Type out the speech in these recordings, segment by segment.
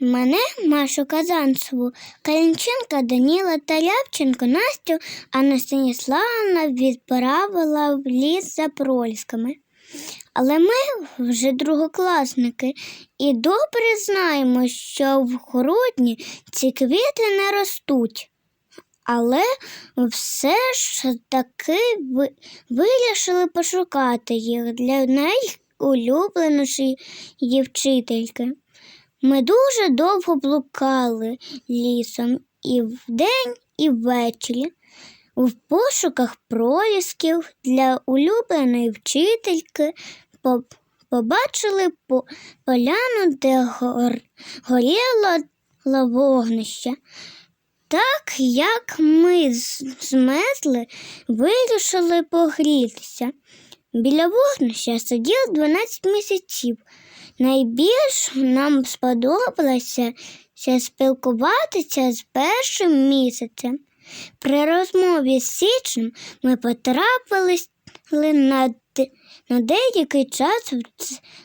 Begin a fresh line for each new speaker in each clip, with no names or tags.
Мене, Машу Казанцеву, Калінченка Даніла та Ляпченко Настю, Анна Станіславна відправила в ліс за пролісками. Але ми вже другокласники і добре знаємо, що в грудні ці квіти не ростуть. Але все ж таки вирішили пошукати їх для найулюбленішої вчительки. Ми дуже довго блукали лісом і вдень, і ввечері. В пошуках пролісків для улюбленої вчительки побачили поляну, де гор, горіло вогнище. Так як ми змерзли, вирішили погрітися. Біля вогнища сидів 12 місяців. Найбільш нам сподобалося спілкуватися з першим місяцем. При розмові з Січнем ми потрапили на, на деякий час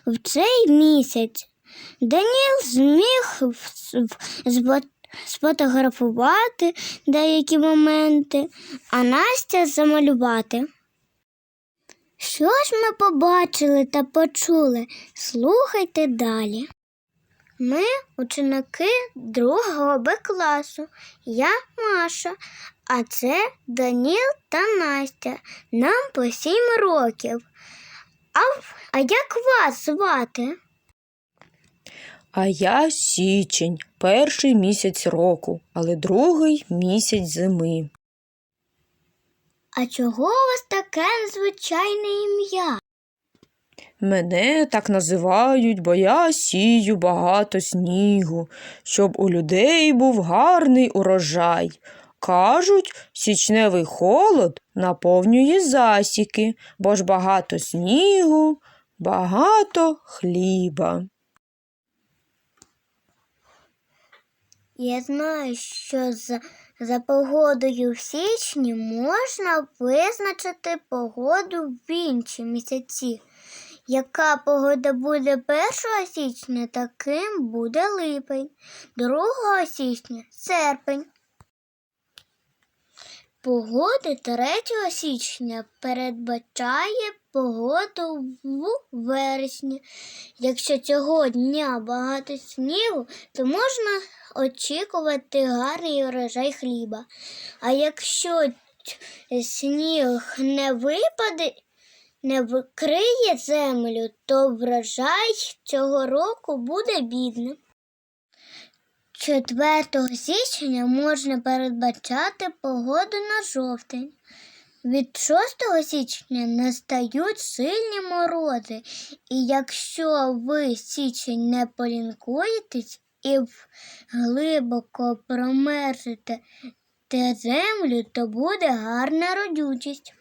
в, цей місяць. Даніл зміг сфотографувати деякі моменти, а Настя замалювати. Що ж ми побачили та почули? Слухайте далі. Ми ученики другого Б класу. Я Маша, а це Даніл та Настя. Нам по сім років. А, а як вас звати?
А я січень, перший місяць року, але другий місяць зими.
А чого у вас таке незвичайне ім'я?
Мене так називають, бо я сію багато снігу, щоб у людей був гарний урожай. Кажуть, січневий холод наповнює засіки, бо ж багато снігу, багато хліба.
Я знаю, що за, за погодою в січні можна визначити погоду в інші місяці. Яка погода буде 1 січня, таким буде липень, 2 січня серпень. Погода 3 січня передбачає погоду в вересні. Якщо цього дня багато снігу, то можна очікувати гарний урожай хліба. А якщо сніг не випаде, не вкриє землю, то врожай цього року буде бідним. 4 січня можна передбачати погоду на жовтень. Від 6 січня настають сильні морози, і якщо ви січень не полінкуєтесь і глибоко промерзете те землю, то буде гарна родючість.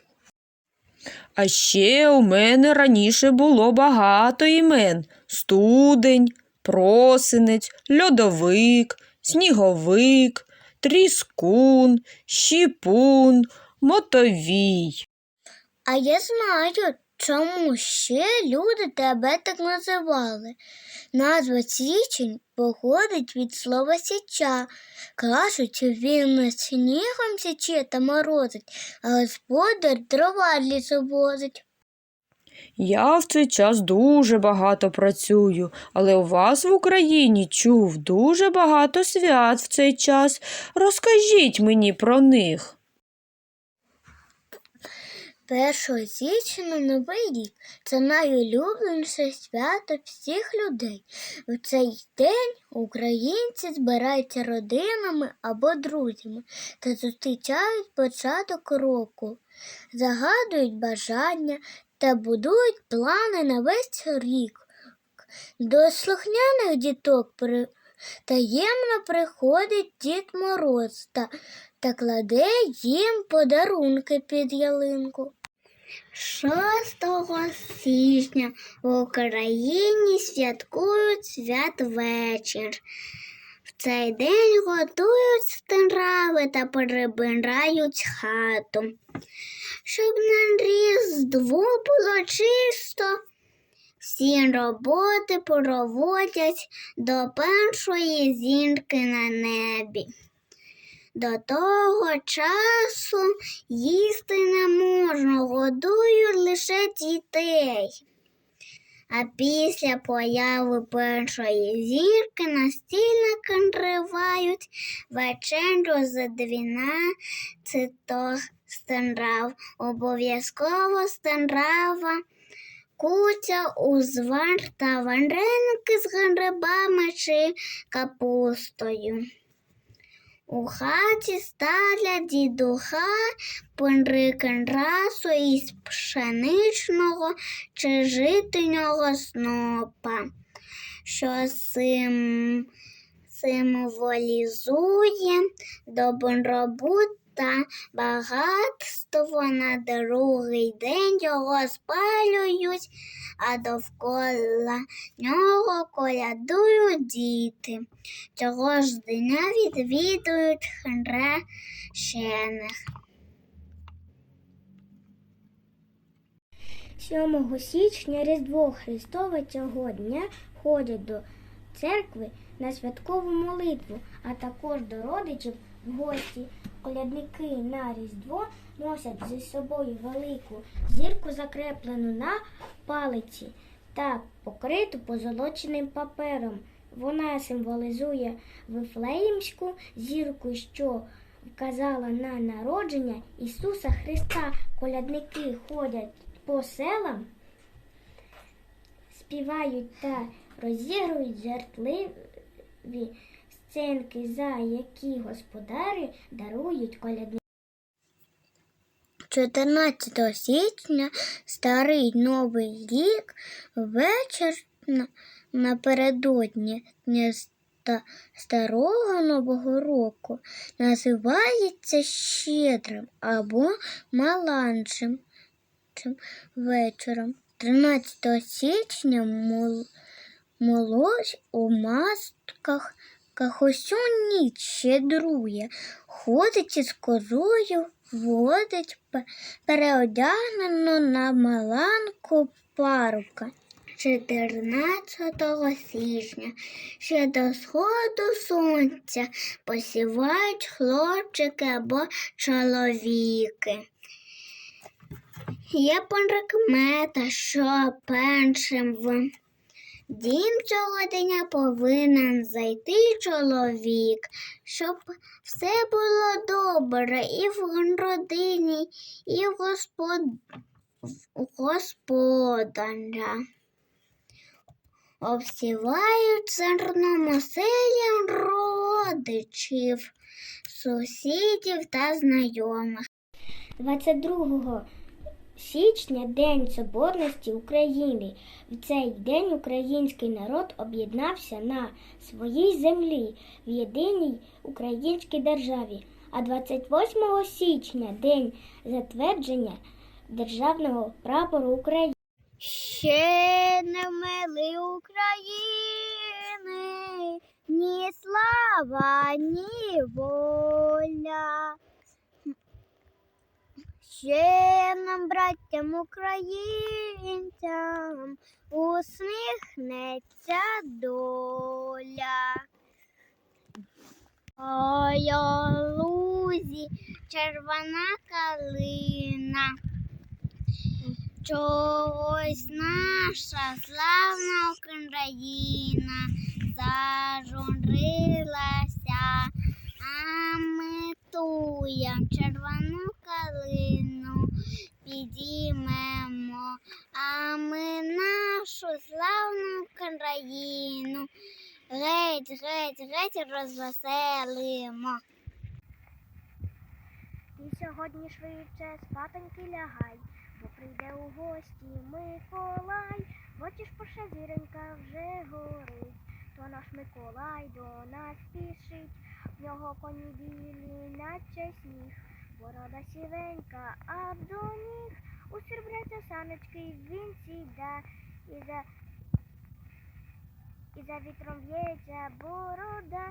А ще у мене раніше було багато імен: студень, просинець, льодовик, сніговик, тріскун, щіпун, мотовій.
А я знаю, чому ще люди тебе так називали. Назва січень походить від слова січа. Кажуть, він снігом січе та морозить, а господар дрова лісовозить.
Я в цей час дуже багато працюю, але у вас в Україні чув дуже багато свят в цей час. Розкажіть мені про них.
1 січня Новий рік це найулюбленіше свято всіх людей. В цей день українці збираються родинами або друзями та зустрічають початок року, загадують бажання та будують плани на весь рік. До слухняних діток таємно приходить Дід Мороз та, та кладе їм подарунки під ялинку. 6 січня в Україні святкують святвечір. В цей день готують страви та прибирають хату. Щоб на різдво було чисто, Всі роботи проводять до першої зірки на небі. До того часу їсти не можна, годують лише дітей. А після появи першої зірки настільники тривають вечерю за 12 страв. Обов'язково страва, кутя, узвар та вареники з грибами чи капустою. У хаті ставлять дідуха расу із пшеничного чи житнього снопа, що сим, символізує добробут та багатство на другий день його спалюють, а довкола нього колядують діти. Цього ж дня відвідують хрещених. 7 січня Різдво Христове цього дня ходять до церкви на святкову молитву, а також до родичів в гості. Колядники на Різдво носять зі собою велику зірку, закреплену на палиці та покриту позолоченим папером. Вона символізує Вифлеємську зірку, що вказала на народження Ісуса Христа. Колядники ходять по селам, співають та розігрують жартливі сценки, за які господарі дарують колядникам. 14 січня старий новий рік вечір напередодні дня старого нового року називається щедрим або маланчим вечором. 13 січня мол, молодь у масках усю ніч щедрує, ходить із козою, водить пе- переодягнену на маланку парука. 14 січня ще до сходу сонця посівають хлопчики або чоловіки. Є прикмета, що першим в дім цього дня повинен зайти чоловік, щоб все було добре і в родині, і в господ... господаря. Обсівають зерном оселям родичів, сусідів та знайомих. 22 січня День Соборності України. В цей день український народ об'єднався на своїй землі в єдиній українській державі. А 28 січня День затвердження державного прапору України. Ще не мили України, ні слава, ні воля. Ще браттям українцям, усміхнеться доля. Ой, лузі червона калина. Чогось наша славна Україна зажурилася, а ми туєм червону геть розвеселимо.
І сьогодні швидше спатоньки лягай, бо прийде у гості Миколай. Бачиш, перша зіронька вже горить, то наш Миколай до нас спішить. В нього коні білі, наче сніг, борода сівенька, а до ніг усербляться саночки, він сіда, і за, і за вітром в'ється борода.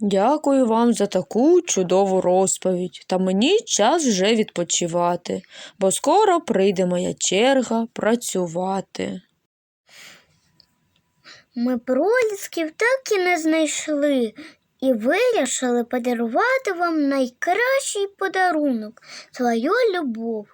Дякую вам за таку чудову розповідь. Та мені час вже відпочивати, бо скоро прийде моя черга працювати.
Ми пролісків так і не знайшли і вирішили подарувати вам найкращий подарунок свою любов.